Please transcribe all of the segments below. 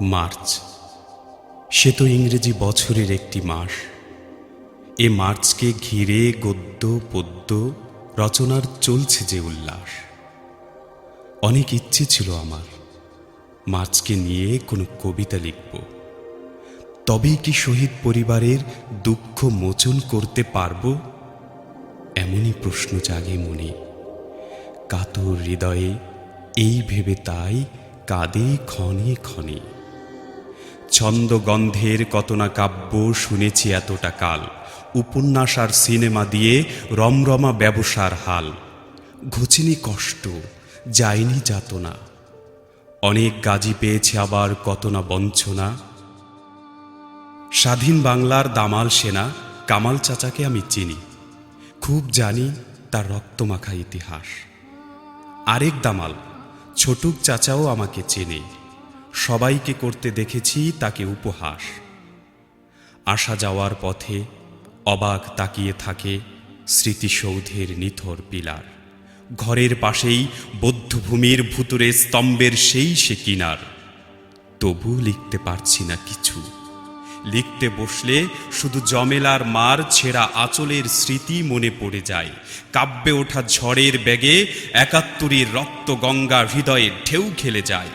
March. সে তো ইংরেজি বছরের একটি মাস। এ মার্চকে ঘিরে গদ্য, পদ্য রচনার চলছে যে উল্লাস। অনেক ইচ্ছে ছিল আমার মার্চকে নিয়ে কোনো কবিতা লিখব। তবেই কি শহীদ পরিবারের দুঃখ মোচন করতে পারব? এমনই প্রশ্ন জাগে মনে। কাতর হৃদয়ে এই ভেবে তাই কাঁদে ক্ষণে ক্ষণে। ছন্দ গন্ধের কত না কাব্য শুনেছি এতটা কাল। উপন্যাস আর সিনেমা দিয়ে রমরমা ব্যবসার হাল। ঘুচিনি কষ্ট যায়নি যাতনা। অনেক গাজী পেয়েছে আবার কত না বঞ্চনা। স্বাধীন বাংলার দামাল সেনা, কামাল চাচাকে আমি চিনি। খুব জানি তার রক্তমাখা ইতিহাস। আরেক দামাল, ছোটুক চাচাও আমাকে চেনে। সবাইকে করতে দেখেছি তাকে উপহাস। আসা যাওয়ার পথে অবাক তাকিয়ে থাকে স্মৃতিসৌধের নিথর পিলার। ঘরের পাশেই বৌদ্ধভূমির ভুতুরে স্তম্ভের সেই সে কিনার। তবু লিখতে পারছি না কিছু। লিখতে বসলে শুধু জমেলার মার ছেঁড়া আঁচলের স্মৃতি মনে পড়ে যায়। কাব্যে ওঠা ঝড়ের ব্যাগে একাত্তরের রক্ত গঙ্গা হৃদয়ে ঢেউ খেলে যায়।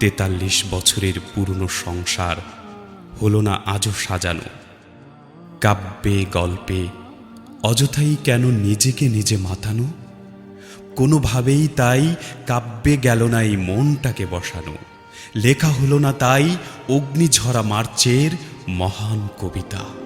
তেতাল্লিশ বছরের পুরনো সংসার হলো না আজও সাজানো। কাব্যে, গল্পে অযথাই কেন নিজেকে নিজে মাতানো? কোনোভাবেই তাই কাব্যে গেল না এই মনটাকে বসানো। লেখা হলো না তাই অগ্নিঝরা মার্চের মহান কবিতা।